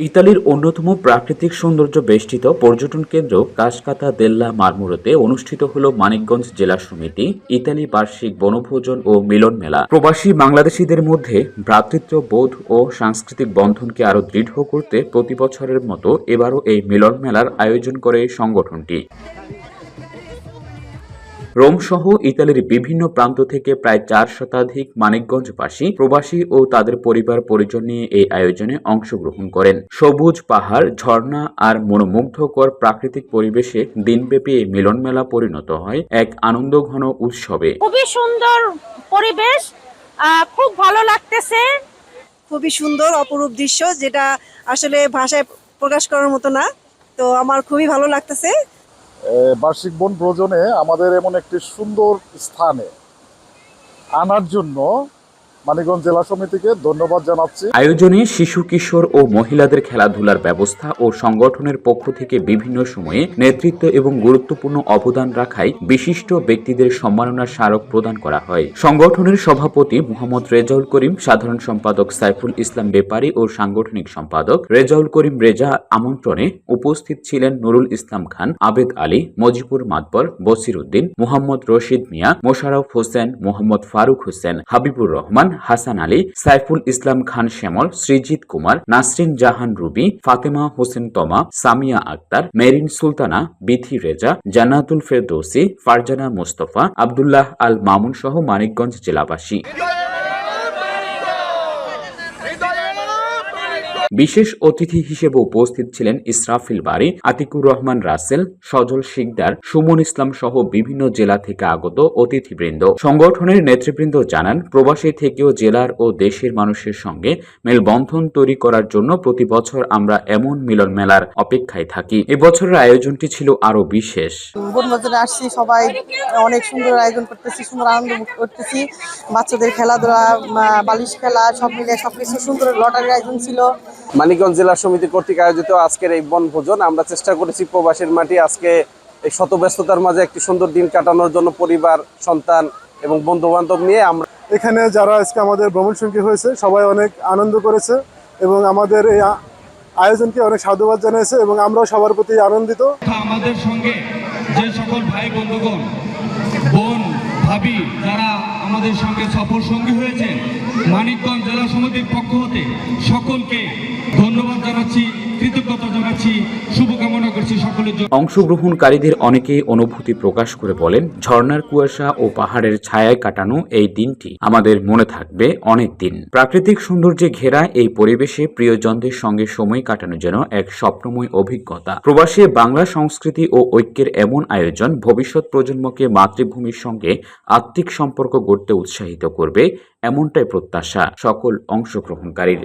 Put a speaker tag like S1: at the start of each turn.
S1: ইতালির অন্যতম প্রাকৃতিক সৌন্দর্য বেষ্টিত পর্যটন কেন্দ্র কাসকাতা দেল্লা মারমুরোতে অনুষ্ঠিত হল মানিকগঞ্জ জেলা সমিতি, ইতালি বার্ষিক বনভোজন ও মিলন মেলা। প্রবাসী বাংলাদেশিদের মধ্যে ভ্রাতৃত্ব, বোধ ও সাংস্কৃতিক বন্ধনকে আরও দৃঢ় করতে প্রতি বছরের মতো এবারও এই মিলন মেলার আয়োজন করে সংগঠনটি। রোমসহ ইতালির বিভিন্ন প্রান্ত থেকে প্রায় চার শতাধিক মানিকগঞ্জবাসী প্রবাসী ও তাদের পরিবার পরিজন নিয়ে এই আয়োজনে অংশগ্রহণ করেন। সবুজ পাহাড় ঝর্ণা আর মনোমুগ্ধকর প্রাকৃতিক পরিবেশে দিনব্যাপী এই মিলন মেলা পরিণত হয় এক আনন্দঘন উৎসবে।
S2: খুবই সুন্দর পরিবেশ আহ, খুব ভালো লাগতেছে।
S3: খুবই সুন্দর অপরূপ দৃশ্য যেটা আসলে ভাষায় প্রকাশ করার মতো না তো আমার খুবই ভালো লাগতেছে।
S4: বার্ষিক বন ভ্রজনে আমাদের এমন একটি সুন্দর স্থানে আনার জন্য মানিকগঞ্জ জেলা সমিতিকে ধন্যবাদ জানাচ্ছি।
S1: আয়োজনে শিশু, কিশোর ও মহিলাদের খেলাধুলার ব্যবস্থা ও সংগঠনের পক্ষ থেকে বিভিন্ন সময়ে নেতৃত্ব এবং গুরুত্বপূর্ণ অবদান রাখায় বিশিষ্ট ব্যক্তিদের সম্মাননা স্মারক প্রদান করা হয়। সংগঠনের সভাপতি মোহাম্মদ রেজাউল করিম, সাধারণ সম্পাদক সাইফুল ইসলাম বেপারী ও সাংগঠনিক সম্পাদক রেজাউল করিম রেজা আমন্ত্রণে উপস্থিত ছিলেন নুরুল ইসলাম খান, আবেদ আলী, মজিবুর মাতবর, বসির উদ্দিন, মোহাম্মদ রশিদ মিয়া, মোশারফ হোসেন, মোহাম্মদ ফারুক হোসেন, হাবিবুর রহমান হাসান আলী, সাইফুল ইসলাম খান শ্যামল, সৃজিত কুমার, নাসরিন জাহান রুবি, ফাতেমা হোসেন তমা, সামিয়া আক্তার, মেরিন সুলতানা, বিথি রেজা, জান্নাতুল ফেরদৌসি, ফারজানা মোস্তফা, আবদুল্লাহ আল মামুন সহ মানিকগঞ্জ জেলাবাসী। বিশেষ অতিথি হিসেবে উপস্থিত ছিলেন ইসরাফিল বাড়ি আতিকুর রহমান রাসেল, সজল শিকদার, সুমন ইসলাম সহ বিভিন্ন জেলা থেকে আগত অতিথিবৃন্দ। সংগঠনের নেতৃবৃন্দ জানান, প্রবাসী থেকেও জেলার ও দেশের মানুষের সঙ্গে মেলবন্ধন তৈরি করার জন্য প্রতি বছর আমরা এমন মিলন মেলার অপেক্ষায় থাকি। এবছরের আয়োজনটি ছিল আরও বিশেষ।
S5: আসছি, সবাই অনেক সুন্দর আয়োজন করতেছি, সুন্দর আনন্দ করতেছি। বাচ্চাদের খেলাধুলা বালিশ খেলা, সব মিলে সবকিছু সুন্দর লটারির আয়োজন ছিল।
S6: মানিকগঞ্জ জেলা সমিতি কর্তৃক আয়োজিত আজকের এই বনভোজন আমরা চেষ্টা করেছি প্রবাসীর মাটি আজকে এই শত ব্যস্ততার মাঝে একটি সুন্দর দিন কাটানোর জন্য পরিবার সন্তান এবং বন্ধু বান্ধব নিয়ে আমরা
S7: এখানে যারা আজকে আমাদের ভ্রমণ সঙ্গী হয়েছে সবাই অনেক আনন্দ করেছে এবং আমাদের এই আয়োজনকে অনেক সাধুবাদ জানিয়েছে এবং আমরাও সবার প্রতি আনন্দিত।
S8: আমাদের সঙ্গে যে সকল ভাই বন্ধুগণ বোন ভাবি যারা আমাদের সঙ্গে সফর সঙ্গী হয়েছেন মানিকগঞ্জ জেলা সমিতির পক্ষ হতে সকলকে ধন্যবাদ জানাচ্ছি কৃতজ্ঞতা জানাচ্ছি জন্য
S1: অংশগ্রহণকারীদের অনেকেই অনুভূতি প্রকাশ করে বলেন, ঝর্ণার কুয়াশা ও পাহাড়ের ছায়ায় কাটানো এই দিনটি আমাদের মনে থাকবে অনেক দিন। প্রাকৃতিক সৌন্দর্যে ঘেরা এই পরিবেশে প্রিয়জনদের সঙ্গে সময় কাটানো যেন এক স্বপ্নময় অভিজ্ঞতা। প্রবাসে বাংলা সংস্কৃতি ও ঐক্যের এমন আয়োজন ভবিষ্যৎ প্রজন্মকে মাতৃভূমির সঙ্গে আত্মিক সম্পর্ক গড়তে উৎসাহিত করবে, এমনটাই প্রত্যাশা সকল অংশগ্রহণকারীর।